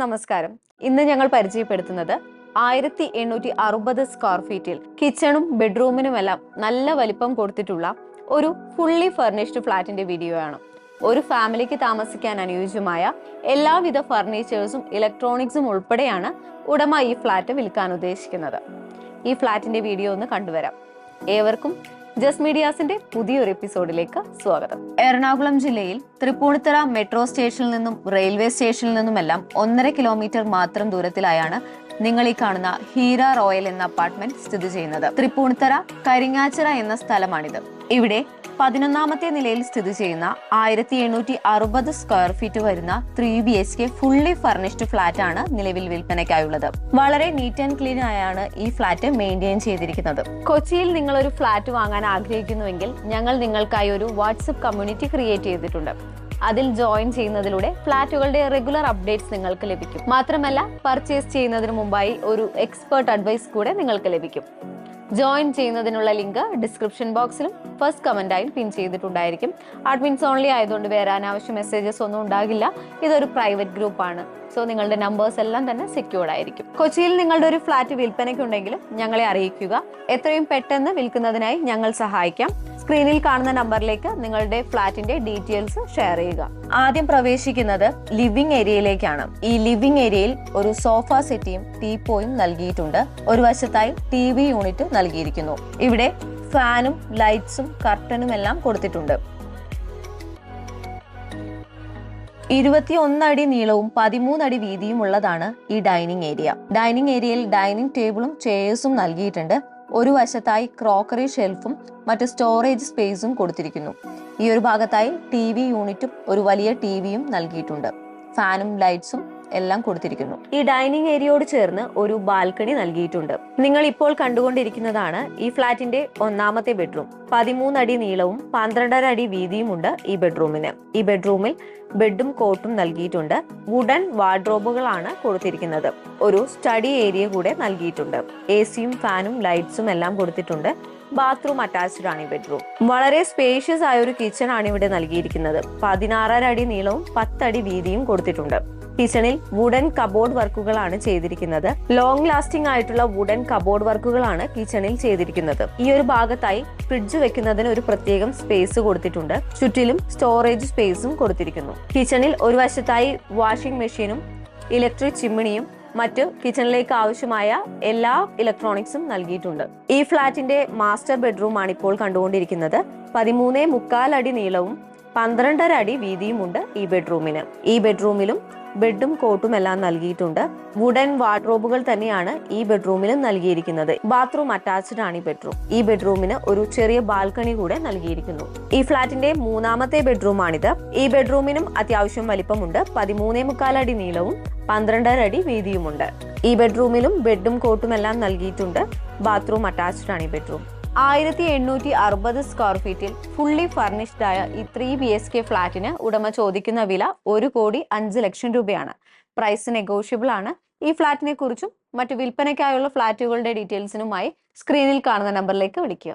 നമസ്കാരം. ഇന്ന് ഞങ്ങൾ പരിചയപ്പെടുത്തുന്നത് ആയിരത്തി എണ്ണൂറ്റി അറുപത് സ്ക്വയർ ഫീറ്റിൽ കിച്ചണും ബെഡ്റൂമിനുമെല്ലാം നല്ല വലിപ്പം കൊടുത്തിട്ടുള്ള ഒരു ഫുള്ളി ഫർണിഷ്ഡ് ഫ്ലാറ്റിന്റെ വീഡിയോ ആണ്. ഒരു ഫാമിലിക്ക് താമസിക്കാൻ അനുയോജ്യമായ എല്ലാവിധ ഫർണിച്ചേഴ്സും ഇലക്ട്രോണിക്സും ഉൾപ്പെടെയാണ് ഉടമ ഈ ഫ്ലാറ്റ് വിൽക്കാൻ ഉദ്ദേശിക്കുന്നത്. ഈ ഫ്ലാറ്റിന്റെ വീഡിയോ ഒന്ന് കണ്ടുവരാം. ഏവർക്കും ജസ് മീഡിയാസിന്റെ പുതിയൊരു എപ്പിസോഡിലേക്ക് സ്വാഗതം. എറണാകുളം ജില്ലയിൽ തൃപ്പൂണിത്തറ മെട്രോ സ്റ്റേഷനിൽ നിന്നും റെയിൽവേ സ്റ്റേഷനിൽ നിന്നുമെല്ലാം ഒന്നര കിലോമീറ്റർ മാത്രം ദൂരത്തിലായാണ് നിങ്ങൾ ഈ കാണുന്ന ഹീര റോയൽ എന്ന അപ്പാർട്ട്മെന്റ് സ്ഥിതി ചെയ്യുന്നത്. തൃപ്പൂണിത്തറ കരിങ്ങാച്ചിറ എന്ന സ്ഥലമാണിത്. ഇവിടെ പതിനൊന്നാമത്തെ നിലയിൽ സ്ഥിതി ചെയ്യുന്ന ആയിരത്തി എണ്ണൂറ്റി അറുപത് സ്ക്വയർ ഫീറ്റ് വരുന്ന three B H K fully furnished flat ആണ് നിലവിൽ വിൽപ്പനയ്ക്കായുള്ളത്. വളരെ നീറ്റ് ആൻഡ് ക്ലീൻ ആയാണ് ഈ ഫ്ലാറ്റ് മെയിന്റെയിൻ ചെയ്തിരിക്കുന്നത്. കൊച്ചിയിൽ നിങ്ങൾ ഒരു ഫ്ലാറ്റ് വാങ്ങാൻ ആഗ്രഹിക്കുന്നുവെങ്കിൽ ഞങ്ങൾ നിങ്ങൾക്കായി ഒരു വാട്സപ്പ് കമ്മ്യൂണിറ്റി ക്രിയേറ്റ് ചെയ്തിട്ടുണ്ട്. അതിൽ ജോയിൻ ചെയ്യുന്നതിലൂടെ ഫ്ലാറ്റുകളുടെ റെഗുലർ അപ്ഡേറ്റ്സ് നിങ്ങൾക്ക് ലഭിക്കും. മാത്രമല്ല പർച്ചേസ് ചെയ്യുന്നതിന് മുമ്പായി ഒരു എക്സ്പേർട്ട് അഡ്വൈസ് കൂടെ നിങ്ങൾക്ക് ലഭിക്കും. ജോയിൻ ചെയ്യുന്നതിനുള്ള ലിങ്ക് ഡിസ്ക്രിപ്ഷൻ ബോക്സിലും ഫസ്റ്റ് കമന്റായും പിൻ ചെയ്തിട്ടുണ്ടായിരിക്കും. അഡ്മിൻസ് ഓൺലി ആയതുകൊണ്ട് വേറെ അനാവശ്യ മെസ്സേജസ് ഒന്നും ഉണ്ടാകില്ല. ഇതൊരു പ്രൈവറ്റ് ഗ്രൂപ്പാണ് സോ നിങ്ങളുടെ നമ്പേഴ്സ് എല്ലാം തന്നെ സെക്യൂർഡ് ആയിരിക്കും. കൊച്ചിയിൽ നിങ്ങളുടെ ഒരു ഫ്ലാറ്റ് വിൽപ്പനയ്ക്കുണ്ടെങ്കിൽ ഞങ്ങളെ അറിയിക്കുക. എത്രയും പെട്ടെന്ന് വിൽക്കുന്നതിനായി ഞങ്ങൾ സഹായിക്കാം. സ്ക്രീനിൽ കാണുന്ന നമ്പറിലേക്ക് നിങ്ങളുടെ ഫ്ലാറ്റിന്റെ ഡീറ്റെയിൽസ് ഷെയർ ചെയ്യുക. ആദ്യം പ്രവേശിക്കുന്നത് ലിവിംഗ് ഏരിയയിലേക്കാണ്. ഈ ലിവിംഗ് ഏരിയയിൽ ഒരു സോഫ സെറ്റിയും ടീപ്പോയും നൽകിയിട്ടുണ്ട്. ഒരു വശത്തായി ടി വി യൂണിറ്റ് നൽകിയിരിക്കുന്നു. ഇവിടെ ഫാനും ലൈറ്റ്സും കർട്ടനും എല്ലാം കൊടുത്തിട്ടുണ്ട്. ഇരുപത്തി അടി നീളവും പതിമൂന്ന് അടി വീതിയും ഉള്ളതാണ് ഈ ഡൈനിങ് ഏരിയ. ഡൈനിങ് ഏരിയയിൽ ഡൈനിങ് ടേബിളും ചെയേഴ്സും നൽകിയിട്ടുണ്ട്. ഒരു വശത്തായി ക്രോക്കറി ഷെൽഫും മറ്റ് സ്റ്റോറേജ് സ്പേസും കൊടുത്തിരിക്കുന്നു. ഈ ഒരു ഭാഗത്തായി ടി യൂണിറ്റും ഒരു വലിയ ടി വിയും നൽകിയിട്ടുണ്ട്. ഫാനും ലൈറ്റ്സും എല്ലാം കൊടുത്തിരിക്കുന്നു. ഈ ഡൈനിങ് ഏരിയയോട് ചേർന്ന് ഒരു ബാൽക്കണി നൽകിയിട്ടുണ്ട്. നിങ്ങൾ ഇപ്പോൾ കണ്ടുകൊണ്ടിരിക്കുന്നതാണ് ഈ ഫ്ളാറ്റിന്റെ ഒന്നാമത്തെ ബെഡ്റൂം. പതിമൂന്നടി നീളവും പന്ത്രണ്ടര അടി വീതിയുമുണ്ട് ഈ ബെഡ്റൂമിന്. ഈ ബെഡ്റൂമിൽ ബെഡും കോട്ടും നൽകിയിട്ടുണ്ട്. വുഡൻ വാർഡ്രോബുകളാണ് കൊടുത്തിരിക്കുന്നത്. ഒരു സ്റ്റഡി ഏരിയ കൂടെ നൽകിയിട്ടുണ്ട്. എ സിയും ഫാനും ലൈറ്റ്സും എല്ലാം കൊടുത്തിട്ടുണ്ട്. ബാത്റൂം അറ്റാച്ച്ഡ് ആണ് ഈ ബെഡ്റൂം. വളരെ സ്പേഷ്യസ് ആയ ഒരു കിച്ചൺ ആണ് ഇവിടെ നൽകിയിരിക്കുന്നത്. പതിനാറര അടി നീളവും പത്തടി വീതിയും കൊടുത്തിട്ടുണ്ട്. കിച്ചണിൽ വുഡൻ കബോർഡ് വർക്കുകളാണ് ചെയ്തിരിക്കുന്നത്. ലോങ് ലാസ്റ്റിംഗ് ആയിട്ടുള്ള വുഡൻ കബോർഡ് വർക്കുകളാണ് കിച്ചണിൽ ചെയ്തിരിക്കുന്നത്. ഈ ഒരു ഭാഗത്തായി ഫ്രിഡ്ജ് വെക്കുന്നതിന് ഒരു പ്രത്യേകം സ്പേസ് കൊടുത്തിട്ടുണ്ട്. ചുറ്റിലും സ്റ്റോറേജ് സ്പേസും കൊടുത്തിരിക്കുന്നു. കിച്ചണിൽ ഒരു വശത്തായി വാഷിംഗ് മെഷീനും ഇലക്ട്രിക് ചിമ്മിണിയും മറ്റു കിച്ചണിലേക്ക് ആവശ്യമായ എല്ലാ ഇലക്ട്രോണിക്സും നൽകിയിട്ടുണ്ട്. ഈ ഫ്ലാറ്റിന്റെ മാസ്റ്റർ ബെഡ്റൂം ആണ് ഇപ്പോൾ കണ്ടുകൊണ്ടിരിക്കുന്നത്. പതിമൂന്നേ മുക്കാൽ അടി നീളവും പന്ത്രണ്ടര അടി വീതിയുമുണ്ട് ഈ ബെഡ്റൂമിന്. ഈ ബെഡ്റൂമിലും ബെഡും കോട്ടും എല്ലാം നൽകിയിട്ടുണ്ട്. വുഡൻ വാർഡ്രോബുകൾ തന്നെയാണ് ഈ ബെഡ്റൂമിലും നൽകിയിരിക്കുന്നത്. ബാത്റൂം അറ്റാച്ച്ഡ് ആണ് ഈ ബെഡ്റൂം. ഈ ബെഡ്റൂമിന് ഒരു ചെറിയ ബാൽക്കണി കൂടെ നൽകിയിരിക്കുന്നു. ഈ ഫ്ളാറ്റിന്റെ മൂന്നാമത്തെ ബെഡ്റൂമാണിത്. ഈ ബെഡ്റൂമിനും അത്യാവശ്യം വലിപ്പമുണ്ട്. പതിമൂന്നേ മുക്കാൽ അടി നീളവും പന്ത്രണ്ടര അടി വീതിയുമുണ്ട്. ഈ ബെഡ്റൂമിലും ബെഡും കോട്ടും എല്ലാം നൽകിയിട്ടുണ്ട്. ബാത്റൂം അറ്റാച്ച്ഡ് ആണ് ഈ ബെഡ്റൂം. ആയിരത്തി എണ്ണൂറ്റി അറുപത് സ്ക്വയർ ഫീറ്റിൽ ഫുള്ളി ഫർണിഷ്ഡ് ആയ ഈ ത്രീ ബി എസ് കെ ഫ്ളാറ്റിന് ഉടമ ചോദിക്കുന്ന വില ഒരു കോടി അഞ്ച് ലക്ഷം രൂപയാണ്. പ്രൈസ് നെഗോഷ്യബിൾ ആണ്. ഈ ഫ്ളാറ്റിനെ കുറിച്ചും മറ്റു വിൽപ്പനയ്ക്കായുള്ള ഫ്ളാറ്റുകളുടെ ഡീറ്റെയിൽസിനുമായി സ്ക്രീനിൽ കാണുന്ന നമ്പറിലേക്ക് വിളിക്കുക.